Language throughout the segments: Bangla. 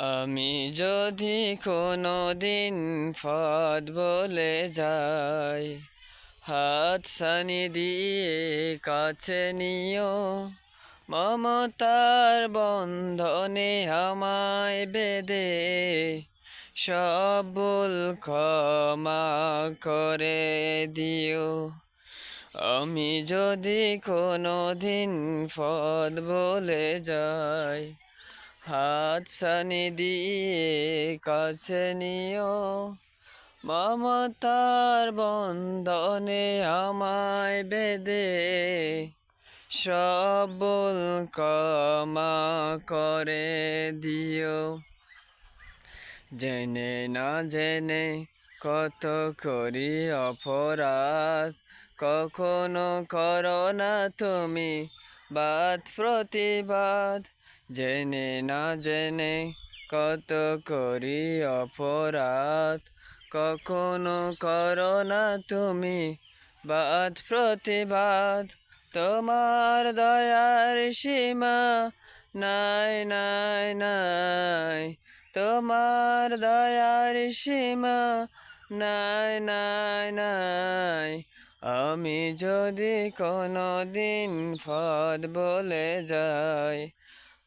আমি যদি কোনো দিন পথ বলে যাই, হাত সানি দিয়ে কাছে নিও, মমতার বন্ধনে আমায় বেদে সব ভুল ক্ষমা করে দিও। আমি যদি কোনো দিন পথ বলে যাই হাত সানি দিয়ে কাছে নিও। মমতার বন্ধনে আমায় বেদে সব কমা করে দিও। জেনে না জেনে কত করি অপরাধ, কখনো করো না তুমি বাদ প্রতিবাদ জেনে না জেনে কত করি অপরাধ। কখনো করো না তুমি বাদ প্রতিবাদ। তোমার দয়ার সীমা নাই নাই নাই। তোমার দয়ার সীমা নাই নাই নাই। আমি যদি কোনো দিন পদ বলে যাই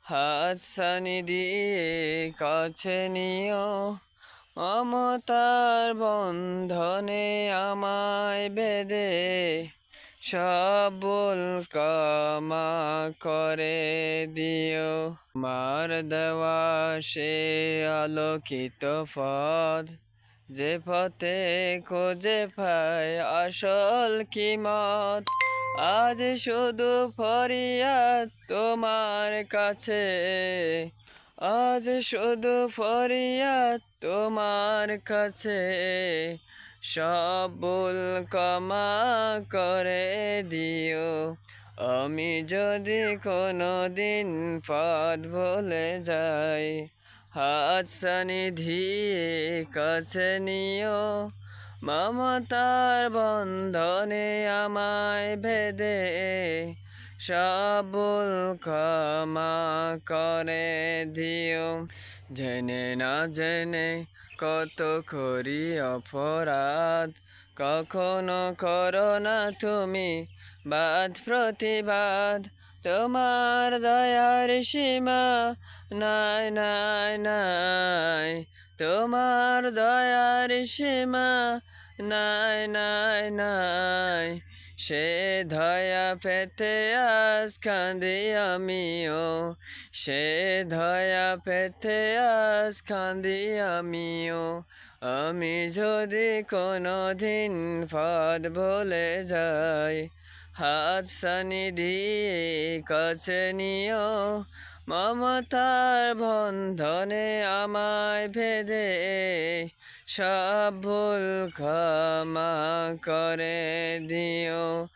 হাত সানি দিয়ে কাছে নিও। মমতার বন্ধনে আমায় বেদে সব ভুল ক্ষমা করে দিও। মার দেওয়া সে আলোকিত পথ, যে পথে খোঁজে পায় আসল কিমত আজ শুধু ফরিয়াদ তোমার কাছে। আজ শুধু ফরিয়াদ তোমার কাছে। সব ভুল ক্ষমা করে দিও। আমি যদি কোনো দিন পথ বলে যাই হাত সানি দিয়ে কাছে নিও। মমতার বন্ধনে আমায় ভেদে সবুল ক্ষমা করে দিও। জেনে না জেনে কত করি অপরাধ, কখনো করো না তুমি বাদ প্রতিবাদ। তোমার দয়ার সীমা নাই নাই নাই। তোমার দয়ার সীমা নাই নাই নাই। সে ধয়া পেতে আজ কান্দি আমিও। সে ধয়া পেতে আজ কান্দি আমিও। আমি যদি কোনো দিন পদ বলে যাই, হাত সানি দিয়ে কাছে নিও। মমতার বন্ধনে আমায় ভেদে সব ভুল ক্ষমা করে দিও।